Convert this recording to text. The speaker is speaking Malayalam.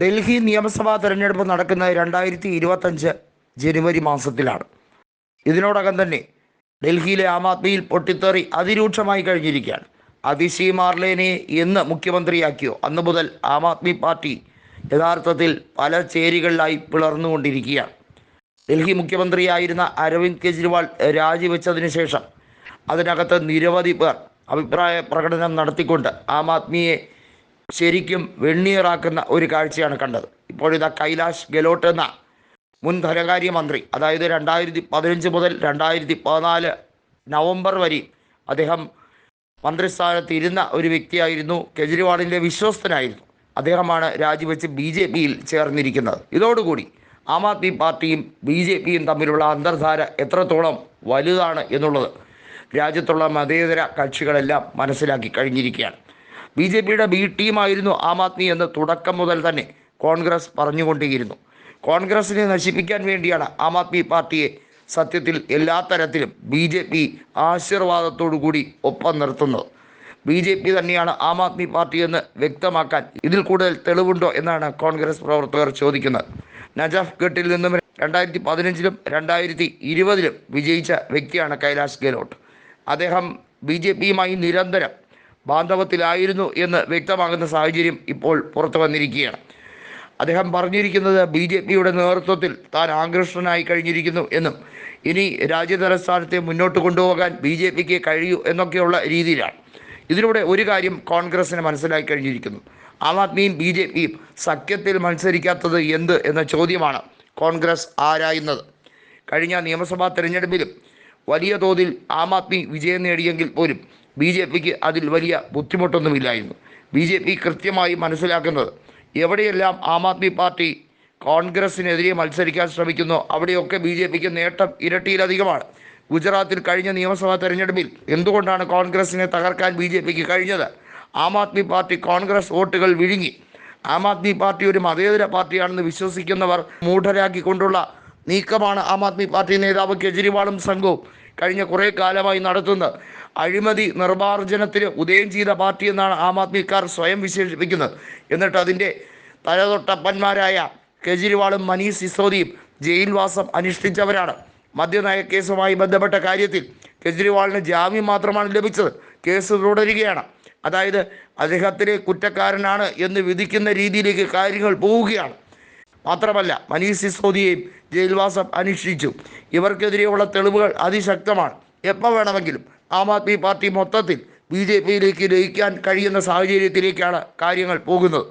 ഡൽഹി നിയമസഭാ തെരഞ്ഞെടുപ്പ് നടക്കുന്നത് രണ്ടായിരത്തി ഇരുപത്തഞ്ച് ജനുവരി മാസത്തിലാണ്. ഇതിനോടകം തന്നെ ഡൽഹിയിലെ ആം ആദ്മിയിൽ പൊട്ടിത്തെറി അതിരൂക്ഷമായി കഴിഞ്ഞിരിക്കുകയാണ്. അതിശി മാർലേനെ എന്ന് മുഖ്യമന്ത്രിയാക്കിയോ അന്ന് മുതൽ ആം ആദ്മി പാർട്ടി യഥാർത്ഥത്തിൽ പല ചേരികളിലായി പിളർന്നുകൊണ്ടിരിക്കുകയാണ്. ഡൽഹി മുഖ്യമന്ത്രിയായിരുന്ന അരവിന്ദ് കെജ്രിവാൾ രാജിവെച്ചതിന് ശേഷം അതിനകത്ത് നിരവധി പേർ അഭിപ്രായ പ്രകടനം നടത്തിക്കൊണ്ട് ആം ആദ്മിയെ ശരിക്കും വെണ്ണീറാക്കുന്ന ഒരു കാഴ്ചയാണ് കണ്ടത്. ഇപ്പോഴിതാ കൈലാഷ് ഗെലോട്ട് എന്ന മുൻ ധനകാര്യ മന്ത്രി അതായത് രണ്ടായിരത്തി പതിനഞ്ച് മുതൽ രണ്ടായിരത്തി പതിനാല് നവംബർ വരെ അദ്ദേഹം മന്ത്രിസ്ഥാനത്ത് ഇരുന്ന ഒരു വ്യക്തിയായിരുന്നു. കെജ്രിവാളിന്റെ വിശ്വസ്തനായിരുന്നു. അദ്ദേഹമാണ് രാജിവെച്ച് ബി ജെ പിയിൽ ചേർന്നിരിക്കുന്നത്. ഇതോടുകൂടി ആം ആദ്മി പാർട്ടിയും ബി ജെ പിയും തമ്മിലുള്ള അന്തർധാര എത്രത്തോളം വലുതാണ് എന്നുള്ളത് രാജ്യത്തുള്ള മതേതര കക്ഷികളെല്ലാം മനസ്സിലാക്കി കഴിഞ്ഞിരിക്കുകയാണ്. ബി ജെ പിയുടെ ബി ടീമായിരുന്നു ആം ആദ്മി എന്ന് തുടക്കം മുതൽ തന്നെ കോൺഗ്രസ് പറഞ്ഞുകൊണ്ടേയിരുന്നു. കോൺഗ്രസിനെ നശിപ്പിക്കാൻ വേണ്ടിയാണ് ആം ആദ്മി പാർട്ടിയെ സത്യത്തിൽ എല്ലാ തരത്തിലും ബി ജെ പി ആശീർവാദത്തോടു കൂടി ഒപ്പം നിർത്തുന്നത്. ബി ജെ പി തന്നെയാണ് ആം ആദ്മി പാർട്ടി എന്ന് വ്യക്തമാക്കാൻ ഇതിൽ കൂടുതൽ തെളിവുണ്ടോ എന്നാണ് കോൺഗ്രസ് പ്രവർത്തകർ ചോദിക്കുന്നത്. നജാഫ് ഘട്ടിൽ നിന്നും രണ്ടായിരത്തി പതിനഞ്ചിലും രണ്ടായിരത്തി ഇരുപതിലും വിജയിച്ച വ്യക്തിയാണ് കൈലാഷ് ഗെഹ്ലോട്ട് അദ്ദേഹം ബി ജെ പിയുമായി നിരന്തരം ബാന്ധവത്തിലായിരുന്നു എന്ന് വ്യക്തമാകുന്ന സാഹചര്യം ഇപ്പോൾ പുറത്തു വന്നിരിക്കുകയാണ്. അദ്ദേഹം പറഞ്ഞിരിക്കുന്നത് ബി ജെ പിയുടെ നേതൃത്വത്തിൽ താൻ ആകൃഷ്ടനായി കഴിഞ്ഞിരിക്കുന്നു എന്നും ഇനി രാജ്യതലസ്ഥാനത്തെ മുന്നോട്ട് കൊണ്ടുപോകാൻ ബി ജെ പിക്ക് കഴിയൂ എന്നൊക്കെയുള്ള രീതിയിലാണ്. ഇതിലൂടെ ഒരു കാര്യം കോൺഗ്രസ്സിന് മനസ്സിലാക്കി കഴിഞ്ഞിരിക്കുന്നു. ആം ആദ്മിയും ബി ജെ പിയും സഖ്യത്തിൽ മത്സരിക്കാത്തത് എന്ത് എന്ന ചോദ്യമാണ് കോൺഗ്രസ് ആരായുന്നത്? കഴിഞ്ഞ നിയമസഭാ തെരഞ്ഞെടുപ്പിലും വലിയ തോതിൽ ആം ആദ്മി വിജയം നേടിയെങ്കിൽ പോലും ബി ജെ പിക്ക് അതിൽ വലിയ ബുദ്ധിമുട്ടൊന്നുമില്ലായിരുന്നു. ബി ജെ പി കൃത്യമായി മനസ്സിലാക്കുന്നത് എവിടെയെല്ലാം ആം ആദ്മി പാർട്ടി കോൺഗ്രസിനെതിരെ മത്സരിക്കാൻ ശ്രമിക്കുന്നു അവിടെയൊക്കെ ബി ജെ പിക്ക് നേട്ടം ഇരട്ടിയിലധികമാണ്. ഗുജറാത്തിൽ കഴിഞ്ഞ നിയമസഭാ തെരഞ്ഞെടുപ്പിൽ എന്തുകൊണ്ടാണ് കോൺഗ്രസിനെ തകർക്കാൻ ബി ജെ പിക്ക് കഴിഞ്ഞത്? ആം ആദ്മി പാർട്ടി കോൺഗ്രസ് വോട്ടുകൾ വിഴുങ്ങി. ആം ആദ്മി പാർട്ടി ഒരു മതേതര പാർട്ടിയാണെന്ന് വിശ്വസിക്കുന്നവർ മൂഢരാക്കിക്കൊണ്ടുള്ള നീക്കമാണ് ആം ആദ്മി പാർട്ടി നേതാവ് കെജ്രിവാളും സംഘവും. കഴിഞ്ഞ കുറേ കാലമായി നടത്തുന്ന അഴിമതി നിർമ്മാർജനത്തിന് ഉദയം ചെയ്ത പാർട്ടി എന്നാണ് ആം ആദ്മിക്കാർ സ്വയം വിശേഷിപ്പിക്കുന്നത്. എന്നിട്ട് അതിന്റെ തലതൊട്ടപ്പന്മാരായ കെജ്രിവാളും മനീഷ് സിസോദിയും ജയിൽവാസം അനുഷ്ഠിച്ചവരാണ്. മദ്യനയ കേസുമായി ബന്ധപ്പെട്ട കാര്യത്തിൽ കെജ്രിവാളിന് ജാമ്യം മാത്രമാണ് ലഭിച്ചത്. കേസ് തുടരുകയാണ്. അതായത് അദ്ദേഹത്തിലെ കുറ്റക്കാരനാണ് എന്ന് വിധിക്കുന്ന രീതിയിലേക്ക് കാര്യങ്ങൾ പോവുകയാണ്. മാത്രമല്ല മനീഷ് സിസോദിയെയും ജയിൽവാസം അനുഷ്ഠിച്ചു. ഇവർക്കെതിരെയുള്ള തെളിവുകൾ അതിശക്തമാണ്. എപ്പോൾ വേണമെങ്കിലും ആം ആദ്മി പാർട്ടി മൊത്തത്തിൽ ബി ജെ പിയിലേക്ക് ലയിക്കാൻ കഴിയുന്ന സാഹചര്യത്തിലേക്കാണ് കാര്യങ്ങൾ പോകുന്നത്.